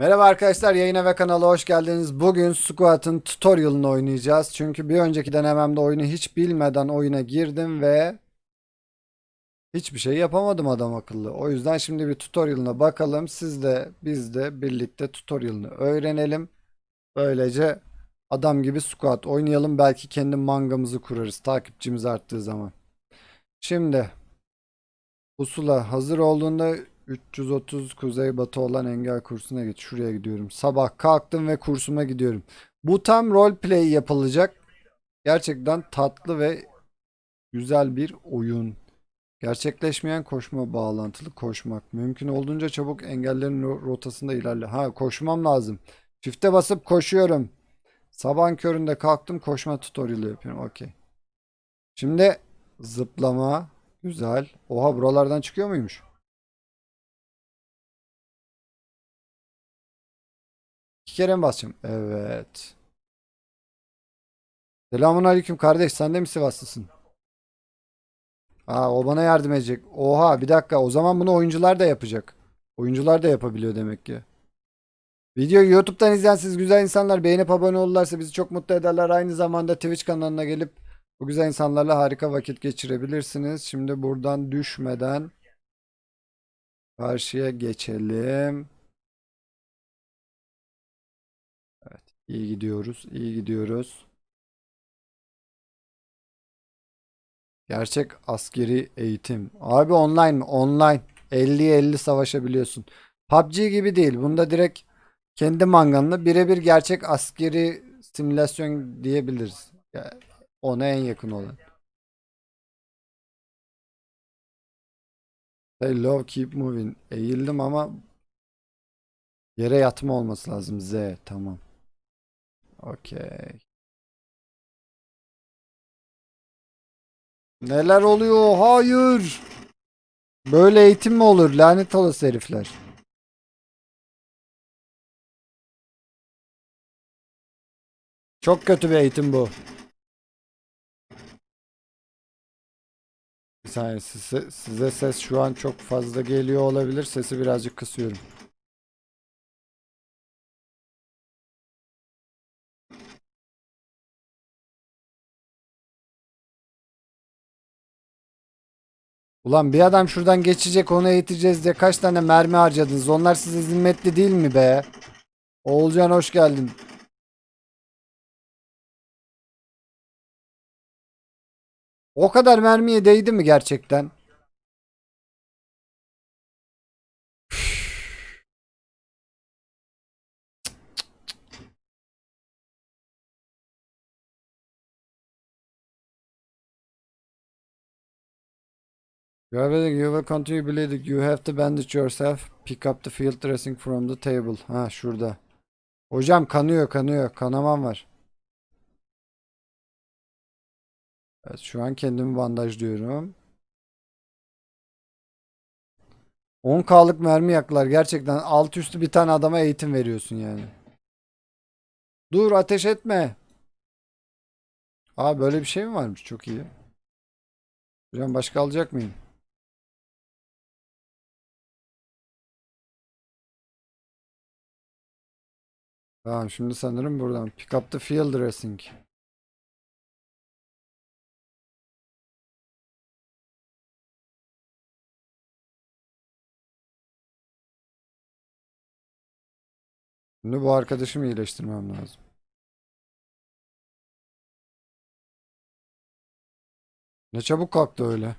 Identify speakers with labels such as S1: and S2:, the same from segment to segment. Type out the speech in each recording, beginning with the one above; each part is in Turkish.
S1: Merhaba arkadaşlar yayına ve kanala hoş geldiniz. Bugün Squat'ın tutorial'ını oynayacağız. Çünkü bir önceki denememde oyunu hiç bilmeden oyuna girdim ve hiçbir şey yapamadım adam akıllı. O yüzden şimdi bir tutorial'ına bakalım. Siz de biz de birlikte tutorial'ını öğrenelim. Böylece adam gibi Squat oynayalım. Belki kendi mangamızı kurarız takipçimiz arttığı zaman. Şimdi Pusula hazır olduğunda 330 kuzeybatı olan engel kursuna git. Şuraya gidiyorum. Sabah kalktım ve kursuma gidiyorum. Bu tam roleplay yapılacak. Gerçekten tatlı ve güzel bir oyun. Gerçekleşmeyen koşma bağlantılı koşmak. Mümkün olduğunca çabuk engellerin ro- rotasında ilerle. Ha koşmam lazım. Çifte basıp koşuyorum. Sabahın köründe kalktım koşma tutorial'ı yapıyorum. Okey. Şimdi zıplama. Güzel. Oha buralardan çıkıyor muymuş? Kere mi basacağım? Evet. Selamun aleyküm kardeş. Sen de mi Sivaslısın? Aa, o bana yardım edecek. Oha bir dakika. O zaman bunu oyuncular da yapacak. Oyuncular da yapabiliyor demek ki. Videoyu YouTube'dan izleyen güzel insanlar beğenip abone olurlarsa bizi çok mutlu ederler. Aynı zamanda Twitch kanalına gelip bu güzel insanlarla harika vakit geçirebilirsiniz. Şimdi buradan düşmeden karşıya geçelim. İyi gidiyoruz, iyi gidiyoruz. Gerçek askeri eğitim. Abi online mi? Online. 50'ye 50 savaşabiliyorsun. PUBG gibi değil. Bunda direkt kendi manganla birebir gerçek askeri simülasyon diyebiliriz. Ya, ona en yakın olan. Hey, low keep moving. Eğildim ama yere yatma olması lazım. Z. Tamam. Okey. Neler oluyor? Hayır. Böyle eğitim mi olur? Lanet olası herifler. Çok kötü bir eğitim bu. Bir saniye size, size ses şu an çok fazla geliyor olabilir. Sesi birazcık kısıyorum. Ulan bir adam şuradan geçecek onu eğiteceğiz diye kaç tane mermi harcadınız? Onlar size zimmetli değil mi be? Oğulcan hoş geldin. O kadar mermiye değdi mi gerçekten? A- you will continue bleeding. You have to bandage yourself. Pick up the field dressing from the table. Ha şurada. Hocam kanıyor kanıyor. Kanamam var. Evet şu an kendimi bandajlıyorum. 10K'lık mermi yaklar. Gerçekten alt üstü bir tane adama eğitim veriyorsun yani. Dur ateş etme. Aa böyle bir şey mi varmış? Çok iyi. Hocam başka alacak mıyım? Tamam şimdi sanırım buradan. Pick up the field dressing. Şimdi bu arkadaşımı iyileştirmem lazım. Ne çabuk kalktı öyle.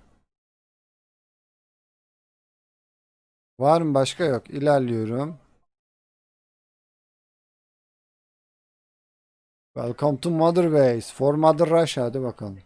S1: Var mı başka yok. İlerliyorum. Welcome to Mother Base. For Mother Russia. Hadi bakalım.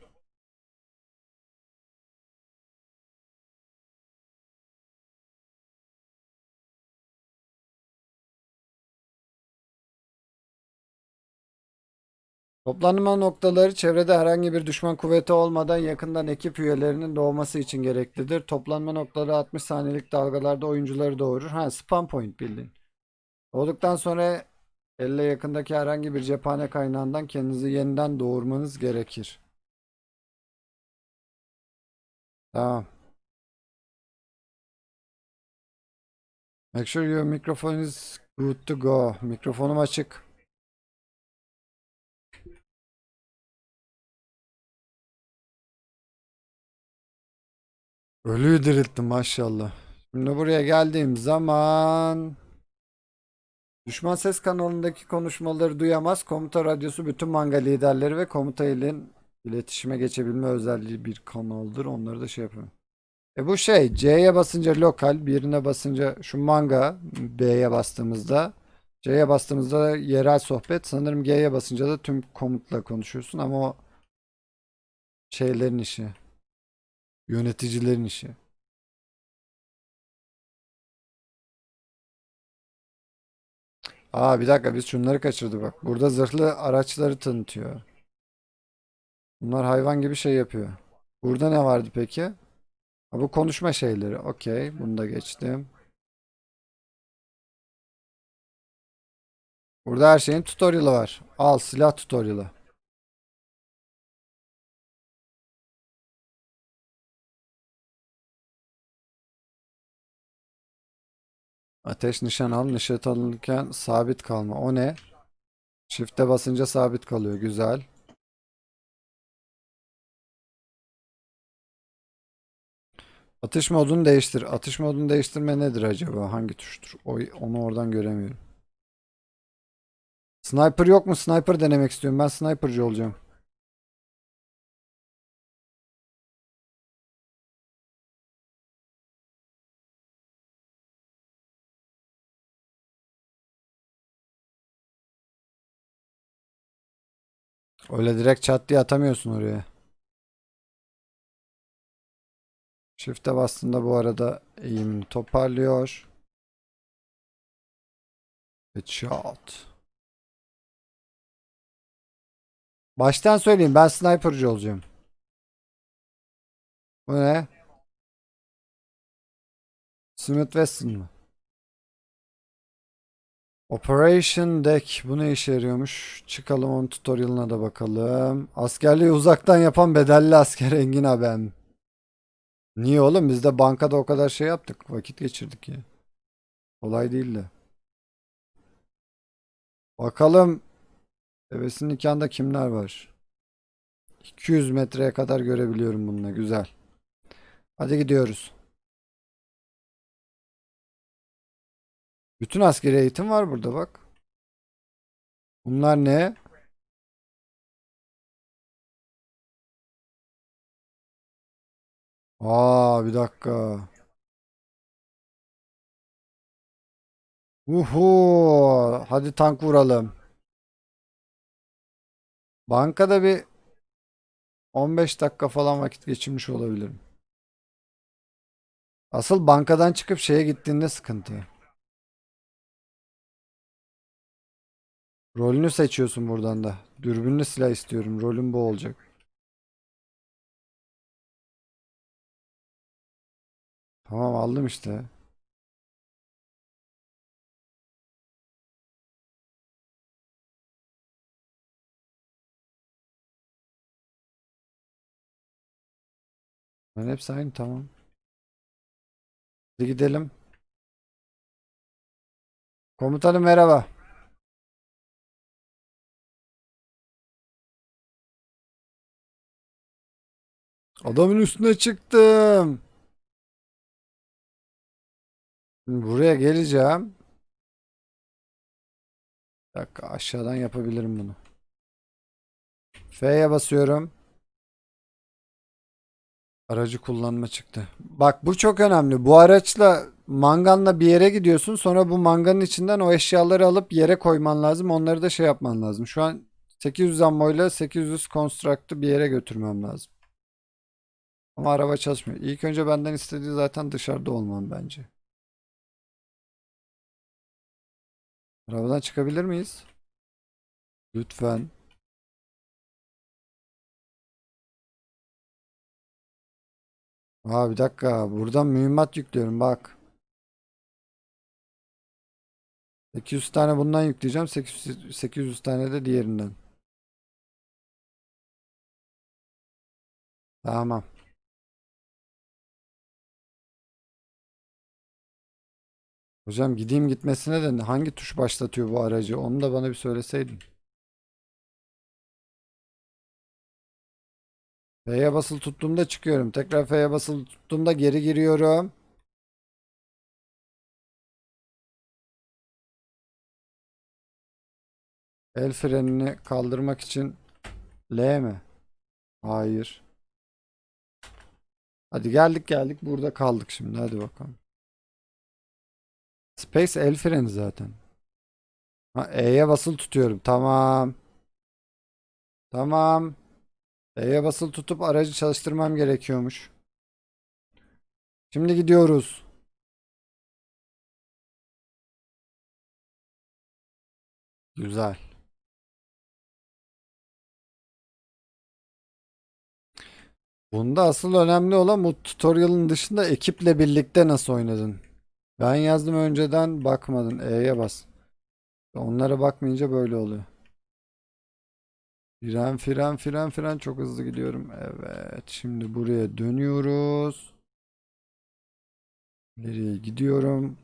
S1: Toplanma noktaları çevrede herhangi bir düşman kuvveti olmadan yakından ekip üyelerinin doğması için gereklidir. Toplanma noktaları 60 saniyelik dalgalarda oyuncuları doğurur. Ha spam point bildiğin. Doğduktan sonra elle yakındaki herhangi bir cephane kaynağından kendinizi yeniden doğurmanız gerekir. Tamam. Make sure your microphone is Good to go. Mikrofonum açık. Ölüyü dirilttim maşallah. Şimdi buraya geldiğim zaman Düşman Ses kanalındaki konuşmaları duyamaz. Komuta radyosu bütün manga liderleri ve komuta ile iletişime geçebilme özelliği bir kanaldır. Onları da şey yapıyorum. E bu şey C'ye basınca lokal, birine basınca şu manga B'ye bastığımızda C'ye bastığımızda yerel sohbet. Sanırım G'ye basınca da tüm komutla konuşuyorsun ama o şeylerin işi. Yöneticilerin işi. Aa bir dakika biz şunları kaçırdık bak. Burada zırhlı araçları tanıtıyor. Bunlar hayvan gibi şey yapıyor. Burada ne vardı peki? Ha, bu konuşma şeyleri. Okey. Bunu da geçtim. Burada her şeyin tutorial'ı var. Al silah tutorial'ı. Ateş nişan al. Nişan alınırken sabit kalma. O ne? Shift'e basınca sabit kalıyor. Güzel. Atış modunu değiştir. Atış modunu değiştirme nedir acaba? Hangi tuştur? Onu oradan göremiyorum. Sniper yok mu? Sniper denemek istiyorum. Ben sniperci olacağım. Öyle direkt çat diye atamıyorsun oraya. Shift'e bastığında bu arada eğimini toparlıyor. Headshot. Baştan söyleyeyim ben sniperci olacağım. Bu ne? Smith Wesson mı? Operation Deck. Bu ne işe yarıyormuş? Çıkalım onun tutorialına da bakalım. Askerliği uzaktan yapan bedelli asker Engin abim. Niye oğlum? Biz de bankada o kadar şey yaptık. Vakit geçirdik ya. Kolay değildi. Bakalım. Bebesinin nikahında kimler var? 200 metreye kadar görebiliyorum bununla. Güzel. Hadi gidiyoruz. Bütün askeri eğitim var burada bak. Bunlar ne? Aa bir dakika. Uhu, hadi tank vuralım. Bankada bir 15 dakika falan vakit geçirmiş olabilirim. Asıl bankadan çıkıp şeye gittiğinde sıkıntı. Rolünü seçiyorsun buradan da. Dürbünlü silah istiyorum. Rolüm bu olacak. Tamam aldım işte. Ben hepsi aynı tamam. Hadi gidelim. Komutanım merhaba. Adamın üstüne çıktım. Şimdi buraya geleceğim. Bir dakika aşağıdan yapabilirim bunu. F'ye basıyorum. Aracı kullanma çıktı. Bak bu çok önemli. Bu araçla manganla bir yere gidiyorsun. Sonra bu manganın içinden o eşyaları alıp yere koyman lazım. Onları da şey yapman lazım. Şu an 800 ammoyla 800 construct'ı bir yere götürmem lazım. Ama araba çalışmıyor. İlk önce benden istediği zaten dışarıda olmam bence. Arabadan çıkabilir miyiz? Lütfen. Aa bir dakika. Buradan mühimmat yüklüyorum bak. 800 tane bundan yükleyeceğim. 800, 800 tane de diğerinden. Tamam. Hocam gideyim gitmesine de hangi tuş başlatıyor bu aracı? Onu da bana bir söyleseydin. F'ye basılı tuttuğumda çıkıyorum. Tekrar F'ye basılı tuttuğumda geri giriyorum. El frenini kaldırmak için L mi? Hayır. Hadi geldik geldik burada kaldık şimdi hadi bakalım. Space el freni zaten. Ha, E'ye basılı tutuyorum. Tamam. Tamam. E'ye basılı tutup aracı çalıştırmam gerekiyormuş. Şimdi gidiyoruz. Güzel. Bunda asıl önemli olan bu tutorial'ın dışında ekiple birlikte nasıl oynadın? Ben yazdım önceden bakmadın. E'ye bas. Onlara bakmayınca böyle oluyor. Fren fren fren fren çok hızlı gidiyorum. Evet. Şimdi buraya dönüyoruz. Nereye gidiyorum?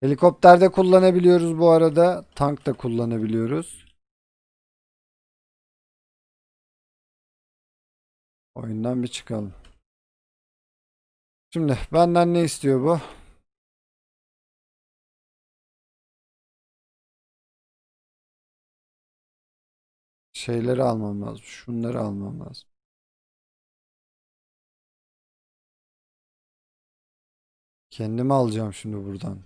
S1: Helikopterde kullanabiliyoruz bu arada. Tank da kullanabiliyoruz. Oyundan bir çıkalım. Şimdi benden ne istiyor bu? Şeyleri almam lazım. Şunları almam lazım. Kendimi alacağım şimdi buradan.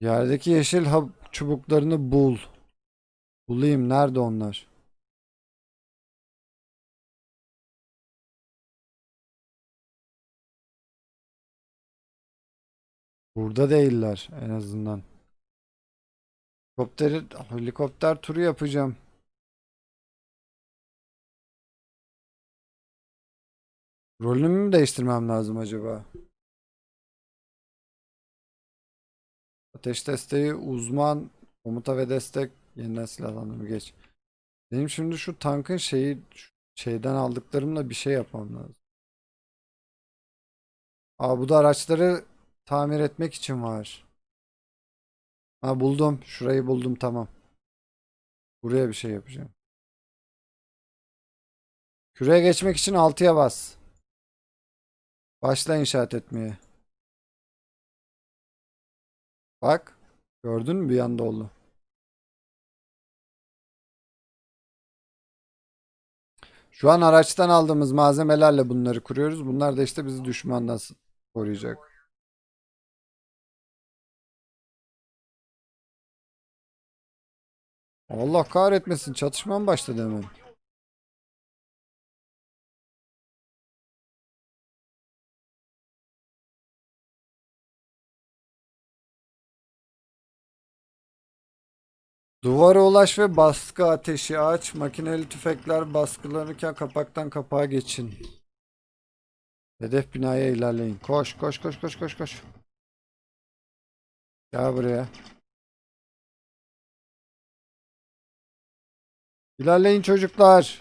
S1: Yerdeki yeşil hap çubuklarını bul. Bulayım. Nerede onlar? Burada değiller en azından. Helikopteri, helikopter turu yapacağım. Rolümü mü değiştirmem lazım acaba? Ateş desteği, uzman, komuta ve destek, yeniden silahlandırma geç. Benim şimdi şu tankın şeyi şeyden aldıklarımla bir şey yapmam lazım. Aa bu da araçları tamir etmek için var. Ha buldum. Şurayı buldum tamam. Buraya bir şey yapacağım. Küreye geçmek için 6'ya bas. Başla inşaat etmeye. Bak. Gördün mü bir anda oldu. Şu an araçtan aldığımız malzemelerle bunları kuruyoruz. Bunlar da işte bizi düşmandan koruyacak. Allah kahretmesin. Çatışma mı başladı hemen? Duvara ulaş ve baskı ateşi aç. Makineli tüfekler baskılanırken kapaktan kapağa geçin. Hedef binaya ilerleyin. Koş koş koş koş koş koş. Gel buraya. İlerleyin çocuklar.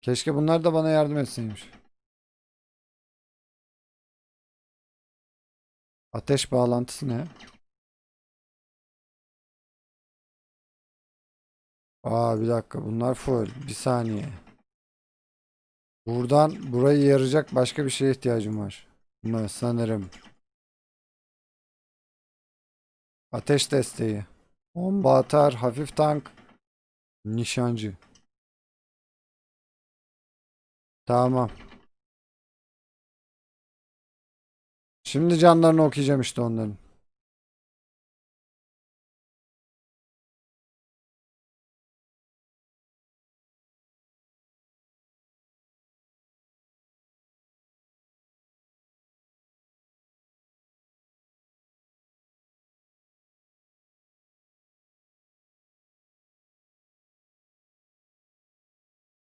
S1: Keşke bunlar da bana yardım etseymiş. Ateş bağlantısı ne? Aa bir dakika bunlar full. Bir saniye. Buradan burayı yarayacak başka bir şeye ihtiyacım var. Mı sanırım. Ateş desteği. Bomba atar, hafif tank, nişancı. Tamam. Şimdi canlarını okuyacağım işte onların.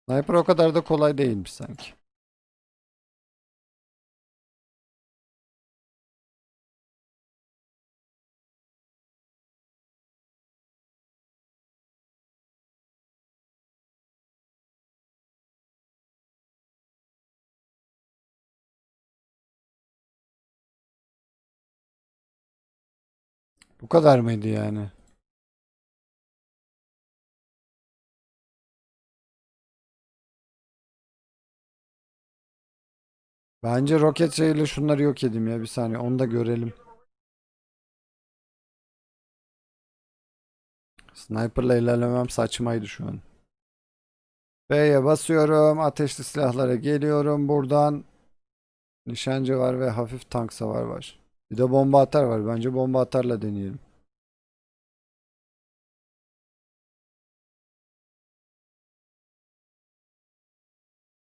S1: Sniper o kadar da kolay değilmiş sanki. Bu kadar mıydı yani? Bence roket şeyiyle şunları yok edeyim ya bir saniye onu da görelim. Sniper'la ilerlemem saçmaydı şu an. B'ye basıyorum. Ateşli silahlara geliyorum. Buradan nişancı var ve hafif tank savar var. Bir de bomba atar var. Bence bomba atarla deneyelim.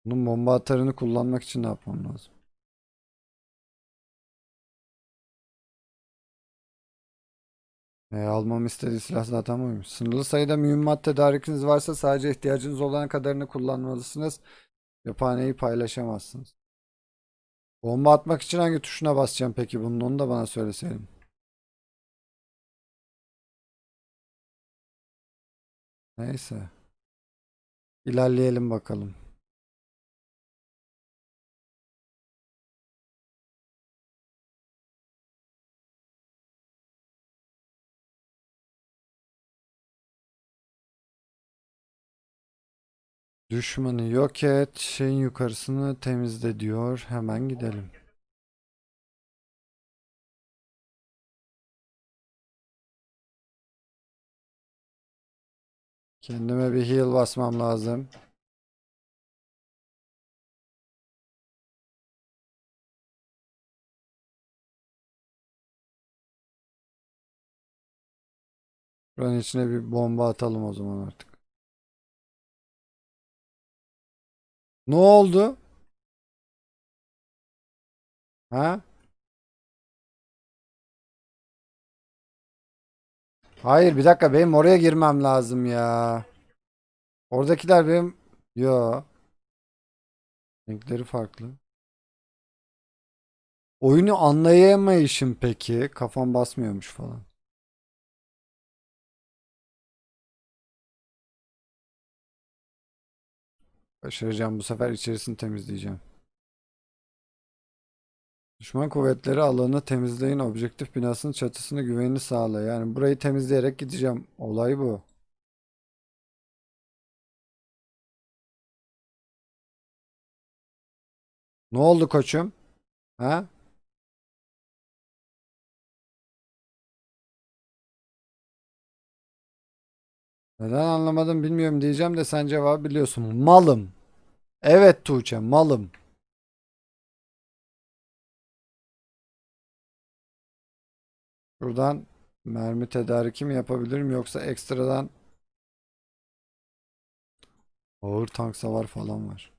S1: Bunun bomba atarını kullanmak için ne yapmam lazım? E, almam istediği silah zaten buymuş. Sınırlı sayıda mühimmat tedarikiniz varsa sadece ihtiyacınız olan kadarını kullanmalısınız. Cephaneyi paylaşamazsınız. Bomba atmak için hangi tuşuna basacağım peki bunun onu da bana söyleseydin. Neyse. İlerleyelim bakalım. Düşmanı yok et, şeyin yukarısını temizle diyor. Hemen gidelim. Kendime bir heal basmam lazım. Buranın içine bir bomba atalım o zaman artık. Ne oldu? Ha? Hayır bir dakika benim oraya girmem lazım ya. Oradakiler benim... Yo. Renkleri farklı. Oyunu anlayamayışım peki. Kafam basmıyormuş falan. Başaracağım bu sefer içerisini temizleyeceğim. Düşman kuvvetleri alanı temizleyin. Objektif binasının çatısını güvenli sağla. Yani burayı temizleyerek gideceğim. Olay bu. Ne oldu koçum? Ha? Neden anlamadım bilmiyorum diyeceğim de sen cevabı biliyorsun. Malım. Evet Tuğçe malım. Buradan mermi tedariki mi yapabilirim yoksa ekstradan ağır tank savar falan var.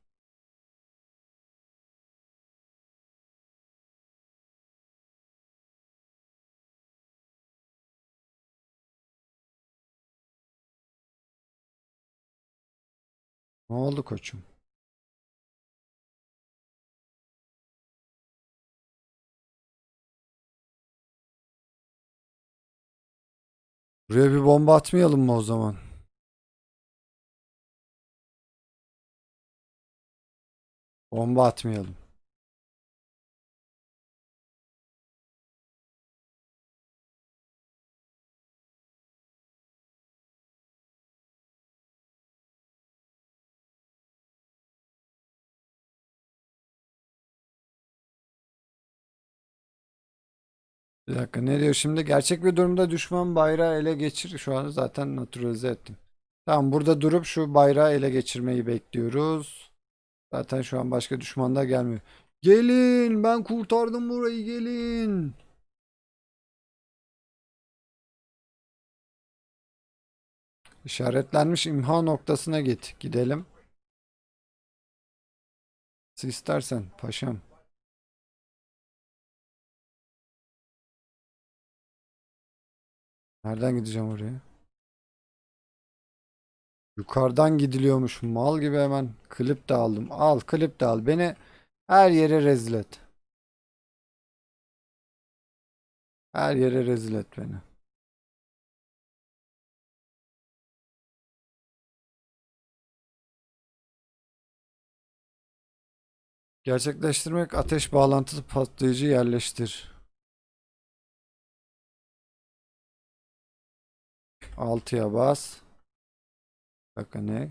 S1: Ne oldu koçum? Buraya bir bomba atmayalım mı o zaman? Bomba atmayalım. Bir dakika ne diyor şimdi? Gerçek bir durumda düşman bayrağı ele geçir. Şu an zaten naturalize ettim. Tamam burada durup şu bayrağı ele geçirmeyi bekliyoruz. Zaten şu an başka düşman da gelmiyor. Gelin ben kurtardım burayı gelin. İşaretlenmiş imha noktasına git. Gidelim. Nasıl istersen paşam. Nereden gideceğim oraya? Yukarıdan gidiliyormuş. Mal gibi hemen klip de aldım. Al klip de al. Beni her yere rezil et. Her yere rezil et beni. Gerçekleştirmek ateş bağlantılı patlayıcı yerleştir. 6'ya bas. Dakika ne?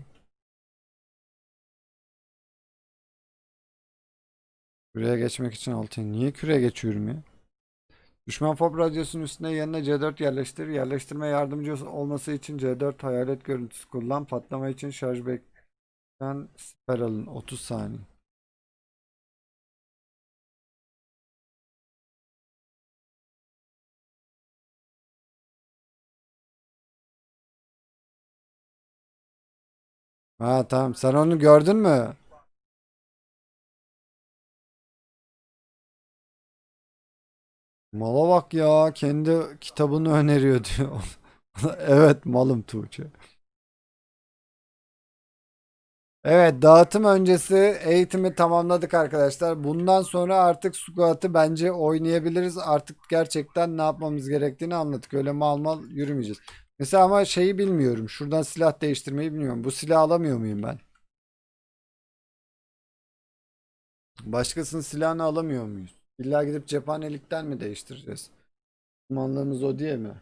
S1: Küreye geçmek için 6'ya. Niye küreye geçiyorum ya? Düşman FOB radyosunun üstüne yanına C4 yerleştir. Yerleştirme yardımcı olması için C4 hayalet görüntüsü kullan. Patlama için şarj bekleyen siper alın. 30 saniye. Ha tamam. Sen onu gördün mü? Mala bak ya. Kendi kitabını öneriyor diyor. Evet malım Tuğçe. Evet dağıtım öncesi eğitimi tamamladık arkadaşlar. Bundan sonra artık squat'ı bence oynayabiliriz. Artık gerçekten ne yapmamız gerektiğini anladık. Öyle mal mal yürümeyeceğiz. Mesela ama şeyi bilmiyorum. Şuradan silah değiştirmeyi bilmiyorum. Bu silahı alamıyor muyum ben? Başkasının silahını alamıyor muyuz? İlla gidip cephanelikten mi değiştireceğiz? Manlığımız o diye mi?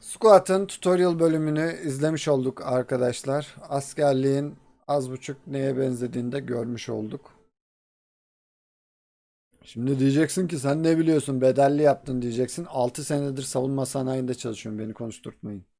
S1: Squat'ın tutorial bölümünü izlemiş olduk arkadaşlar. Askerliğin az buçuk neye benzediğini de görmüş olduk. Şimdi diyeceksin ki sen ne biliyorsun bedelli yaptın diyeceksin. 6 senedir savunma sanayinde çalışıyorum beni konuşturtmayın.